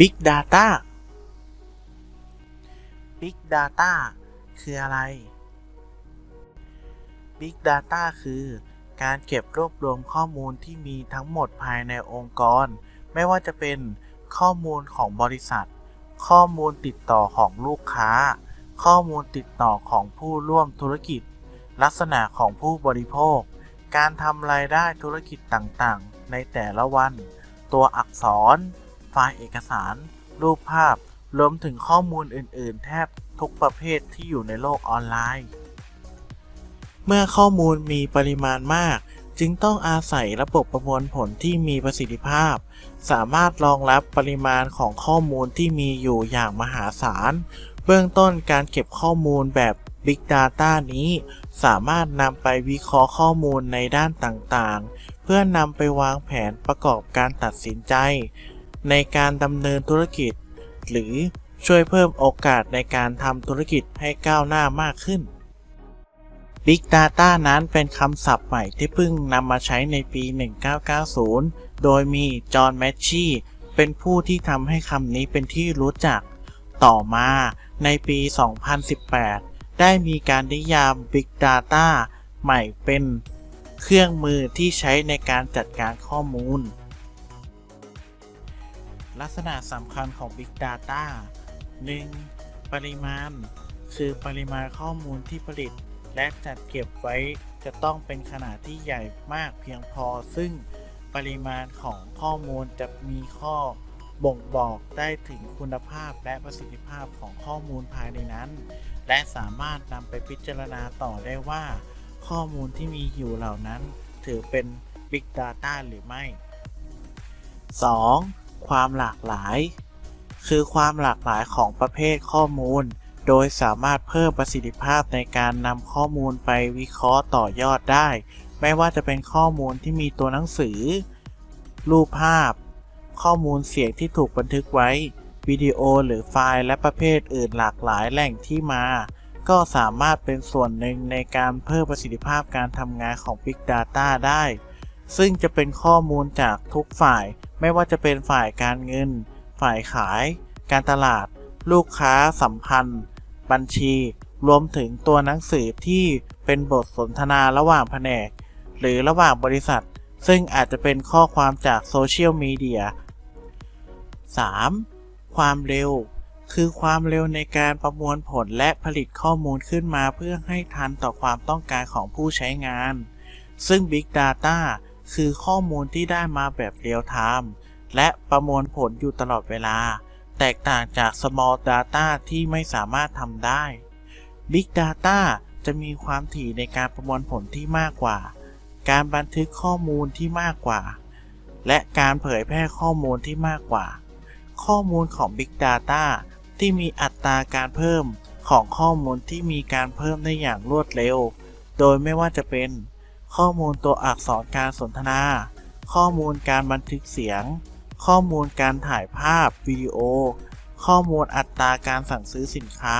Big Data Big Data คืออะไร Big Data คือการเก็บรวบรวมข้อมูลที่มีทั้งหมดภายในองค์กร ไม่ว่าจะเป็นข้อมูลของบริษัท ข้อมูลติดต่อของลูกค้า ข้อมูลติดต่อของผู้ร่วมธุรกิจ ลักษณะของผู้บริโภค การทำรายได้ธุรกิจต่างๆ ในแต่ละวัน ตัวอักษร ไฟล์เอกสาร รูปภาพ รวมถึงข้อมูลอื่น ๆ แทบทุกประเภทที่อยู่ในโลกออนไลน์ เมื่อข้อมูลมีปริมาณมาก จึงต้องอาศัยระบบประมวลผลที่มีประสิทธิภาพ สามารถรองรับปริมาณของข้อมูลที่มีอยู่อย่างมหาศาล เบื้องต้นการเก็บข้อมูลแบบ Big Data นี้ สามารถนำไปวิเคราะห์ข้อมูลในด้านต่างๆ เพื่อนำไปวางแผนประกอบการตัดสินใจ ในการดำเนินธุรกิจ หรือช่วยเพิ่มโอกาสในการทำธุรกิจให้ก้าวหน้ามากขึ้น Big Data นั้นเป็นคำศัพท์ใหม่ที่เพิ่งนำมาใช้ในปี 1990 โดยมีจอห์นแมชชีเป็นผู้ที่ทำให้คำนี้เป็นที่รู้จัก ต่อมาในปี 2018 ได้มีการนิยาม Big Data ใหม่เป็น เครื่องมือที่ใช้ในการจัดการข้อมูล ลักษณะสำคัญของ Big Data 1. ปริมาณ คือปริมาณข้อมูลที่ผลิต และจัดเก็บไว้จะต้องเป็นขนาดที่ใหญ่มากเพียงพอ ซึ่งปริมาณของข้อมูลจะมีข้อบ่งบอกได้ถึงคุณภาพและประสิทธิภาพของข้อมูลภายในนั้น และสามารถนำไปพิจารณาต่อได้ว่า ข้อมูลที่มีอยู่เหล่านั้น ถือเป็น Big Data หรือไม่ 2. ความหลากหลาย คือความหลากหลายของประเภทข้อมูล โดยสามารถเพิ่มประสิทธิภาพในการนำข้อมูลไปวิเคราะห์ต่อยอดได้ ไม่ว่าจะเป็นข้อมูลที่มีตัวหนังสือ รูปภาพ ข้อมูลเสียงที่ถูกบันทึกไว้ วิดีโอหรือไฟล์และประเภทอื่นหลากหลายแหล่งที่มา ก็สามารถเป็นส่วนหนึ่งในการเพิ่มประสิทธิภาพการทำงานของ Big Data ได้ซึ่งจะเป็นข้อมูลจากทุกฝ่าย ไม่ว่าจะเป็นฝ่ายการเงิน ฝ่ายขาย การตลาด ลูกค้าสัมพันธ์ บัญชี รวมถึงตัวหนังสือที่เป็นบทสนทนาระหว่างแผนก หรือระหว่างบริษัท ซึ่งอาจจะเป็นข้อความจากโซเชียลมีเดีย 3. ความเร็ว คือความเร็วในการประมวลผลและผลิตข้อมูลขึ้นมาเพื่อให้ทันต่อความต้องการของผู้ใช้งาน ซึ่ง Big Data คือข้อมูลที่ได้มาแบบเรียลไทม์และประมวลผลอยู่ตลอดเวลา แตกต่างจาก Small Data ที่ไม่สามารถทำได้ Big Data จะมีความถี่ในการประมวลผลที่มากกว่า การบันทึกข้อมูลที่มากกว่า และการเผยแพร่ข้อมูลที่มากกว่า ข้อมูลของ Big Data ที่มีอัตราการเพิ่มของข้อมูลที่มีการเพิ่มได้อย่างรวดเร็ว โดยไม่ว่าจะเป็น ข้อมูลตัวอักษรการสนทนา ข้อมูลการบันทึกเสียง ข้อมูลการถ่ายภาพวิดีโอ ข้อมูลอัตราการสั่งซื้อสินค้า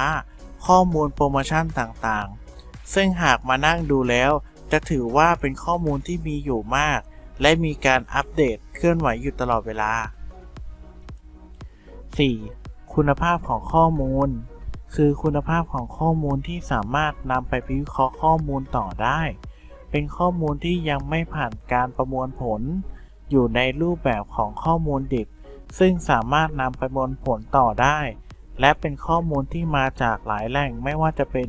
ข้อมูลโปรโมชั่นต่างๆ ซึ่งหากมานั่งดูแล้ว จะถือว่าเป็นข้อมูลที่มีอยู่มาก และมีการอัปเดตเคลื่อนไหวอยู่ตลอดเวลา 4. คุณภาพของข้อมูล คือคุณภาพของข้อมูลที่สามารถนำไปวิเคราะห์ข้อมูลต่อได้ เป็นข้อมูลที่ยังไม่ผ่านการประมวลผล อยู่ในรูปแบบของข้อมูลดิบ ซึ่งสามารถนำปประมวลผลต่อได้ และเป็นข้อมูลที่มาจากหลายแหล่งไม่ว่าจะเป็น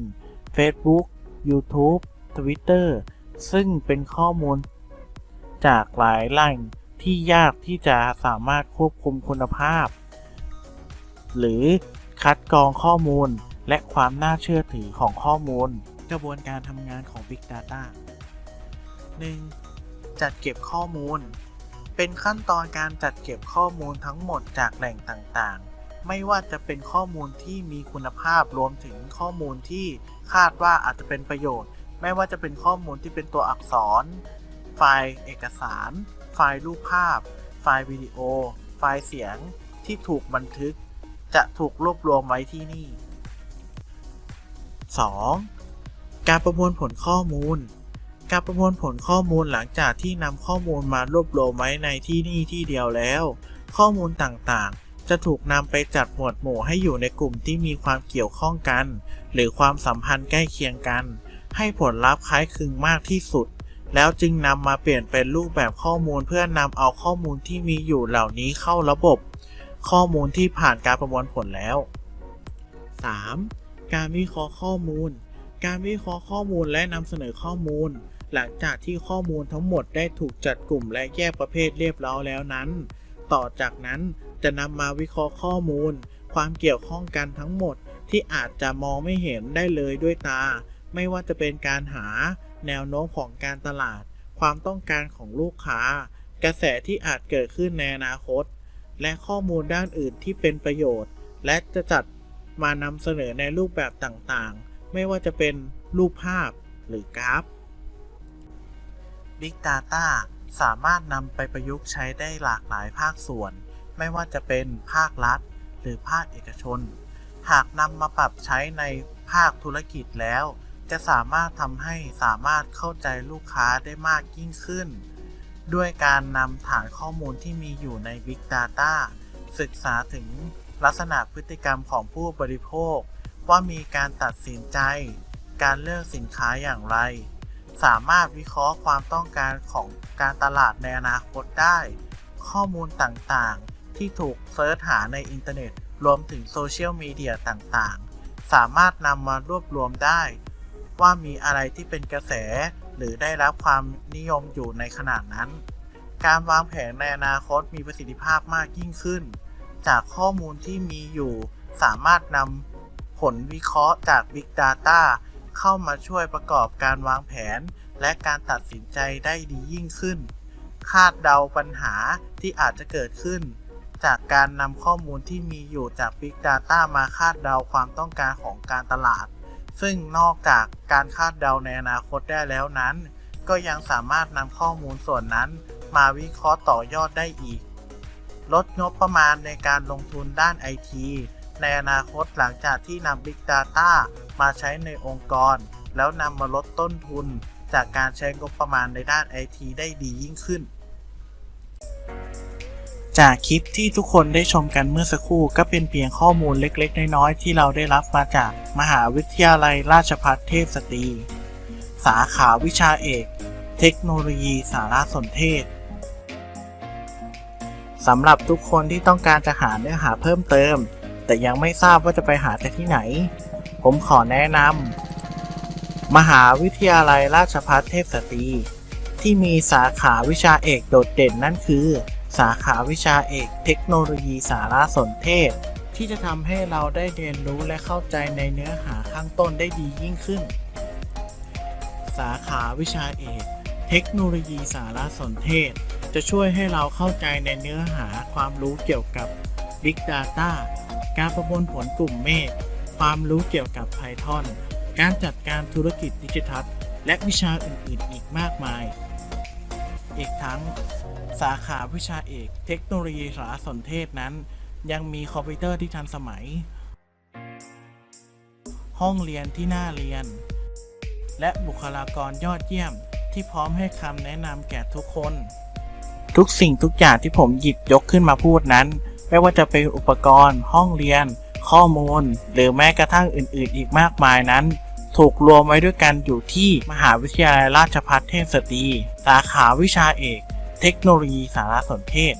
Facebook YouTube Twitter ซึ่งเป็นข้อมูล จากหลายแหล่งที่ยากที่จะสามารถควบคุมคุณภาพ หรือคัดกรองข้อมูลและความน่าเชื่อถือของข้อมูล กระบวนการทำงานของ Big Data 1. จัดเก็บข้อมูล เป็นขั้นตอนการจัดเก็บข้อมูลทั้งหมดจากแหล่งต่างๆ ไม่ว่าจะเป็นข้อมูลที่มีคุณภาพรวมถึงข้อมูลที่คาดว่าอาจจะเป็นประโยชน์ ไม่ว่าจะเป็นข้อมูลที่เป็นตัวอักษร ไฟล์เอกสาร ไฟล์รูปภาพ ไฟล์วิดีโอ ไฟล์เสียงที่ถูกบันทึก จะถูกรวบรวมไว้ที่นี่ 2. การประมวลผลข้อมูล การประมวลผลข้อมูลหลังจากที่นำข้อมูลมารวบรวมไว้ในที่นี่ที่เดียวแล้ว ข้อมูลต่างๆ จะถูกนำไปจัดหมวดหมู่ให้อยู่ในกลุ่มที่มีความเกี่ยวข้องกัน หรือความสัมพันธ์ใกล้เคียงกัน ให้ผลลัพธ์คล้ายคลึงมากที่สุด แล้วจึงนำมาเปลี่ยนเป็นรูปแบบข้อมูลเพื่อนำเอาข้อมูลที่มีอยู่เหล่านี้เข้าระบบ ข้อมูลที่ผ่านการประมวลผลแล้ว 3. การวิเคราะห์ข้อมูล การวิเคราะห์ข้อมูลและนำเสนอข้อมูล หลังจากที่ข้อมูลทั้งหมดได้ถูกจัดกลุ่มและแยกประเภทเรียบร้อยแล้วนั้น ต่อจากนั้นจะนำมาวิเคราะห์ข้อมูล ความเกี่ยวข้องกันทั้งหมดที่อาจจะมองไม่เห็นได้เลยด้วยตา ไม่ว่าจะเป็นการหา แนวโน้มของการตลาด ความต้องการของลูกค้า กระแสที่อาจเกิดขึ้นในอนาคต และข้อมูลด้านอื่นที่เป็นประโยชน์ และจะจัดมานำเสนอในรูปแบบต่างๆ ไม่ว่าจะเป็นรูปภาพหรือกราฟ Big Data สามารถนำไปประยุกต์ใช้ได้หลากหลายภาคส่วน ไม่ว่าจะเป็นภาครัฐ หรือภาคเอกชน หากนำมาปรับใช้ในภาคธุรกิจแล้ว จะสามารถทำให้สามารถเข้าใจลูกค้าได้มากยิ่งขึ้น ด้วยการนำฐานข้อมูลที่มีอยู่ใน Big Data ศึกษาถึงลักษณะพฤติกรรมของผู้บริโภค ว่ามีการตัดสินใจ การเลือกสินค้าอย่างไร สามารถวิเคราะห์ความต้องการของการตลาดในอนาคตได้ ข้อมูลต่างๆ ที่ถูกเซิร์ชหาในอินเทอร์เน็ต รวมถึงโซเชียลมีเดียต่างๆ สามารถนำมารวบรวมได้ ว่ามีอะไรที่เป็นกระแส หรือได้รับความนิยมอยู่ในขณะนั้น การวางแผนในอนาคตมีประสิทธิภาพมากยิ่งขึ้น จากข้อมูลที่มีอยู่ สามารถนำผลวิเคราะห์จาก Big Data เข้ามาช่วยประกอบการวางแผน และการตัดสินใจได้ดียิ่งขึ้น คาดเดาปัญหาที่อาจจะเกิดขึ้น จากการนำข้อมูลที่มีอยู่จาก Big Data มาคาดเดาความต้องการของการตลาด ซึ่งนอกจากการคาดเดาในอนาคตได้แล้วนั้น ก็ยังสามารถนำข้อมูลส่วนนั้น มาวิเคราะห์ต่อยอดได้อีก ลดงบประมาณในการลงทุนด้านไอที ในอนาคตหลังจากที่นำ Big Data มาใช้ในองค์กร แล้วนำมาลดต้นทุน จากการใช้งบประมาณในด้านไอทีได้ดียิ่งขึ้น จากคลิปที่ทุกคนได้ชมกันเมื่อสักครู่ก็เป็นเพียงข้อมูลเล็กๆ น้อยๆ ที่เราได้รับมาจากมหาวิทยาลัยราชภัฏเทพสตรี สาขาวิชาเอก เทคโนโลยีสารสนเทศสำหรับทุกคนที่ต้องการจะหาเนื้อหาเพิ่มเติม แต่ยังไม่ทราบว่าจะไปหาจากที่ไหน ผมขอแนะนำมหาวิทยาลัยราชภัฏเทพสตรี ที่มีสาขาวิชาเอกโดดเด่นนั่นคือ สาขาวิชาเอกเทคโนโลยีสารสนเทศ ที่จะทำให้เราได้เรียนรู้และเข้าใจในเนื้อหาข้างต้นได้ดียิ่งขึ้น สาขาวิชาเอกเทคโนโลยีสารสนเทศ จะช่วยให้เราเข้าใจในเนื้อหาความรู้เกี่ยวกับ Big Data การประมวลผลกลุ่มเมฆ ความรู้เกี่ยวกับ Python การจัดการธุรกิจดิจิทัล และวิชาอื่นๆ อีกมากมาย อีกทั้ง สาขาวิชาเอกเทคโนโลยีสารสนเทศนั้น ยังมีคอมพิวเตอร์ที่ทันสมัย ห้องเรียนที่น่าเรียน และบุคลากรยอดเยี่ยมที่พร้อมให้คำแนะนำแก่ทุกคน ทุกสิ่งทุกอย่างที่ผมหยิบยกขึ้นมาพูดนั้น ไม่ว่าจะเป็นอุปกรณ์ ห้องเรียน ข้อมูล หรือแม้กระทั่งอื่นๆ อีกมากมายนั้น ถูกรวมไว้ด้วยกันอยู่ที่มหาวิทยาลัยราชภัฏเทพสตรี สาขาวิชาเอก เทคโนโลยีสารสนเทศ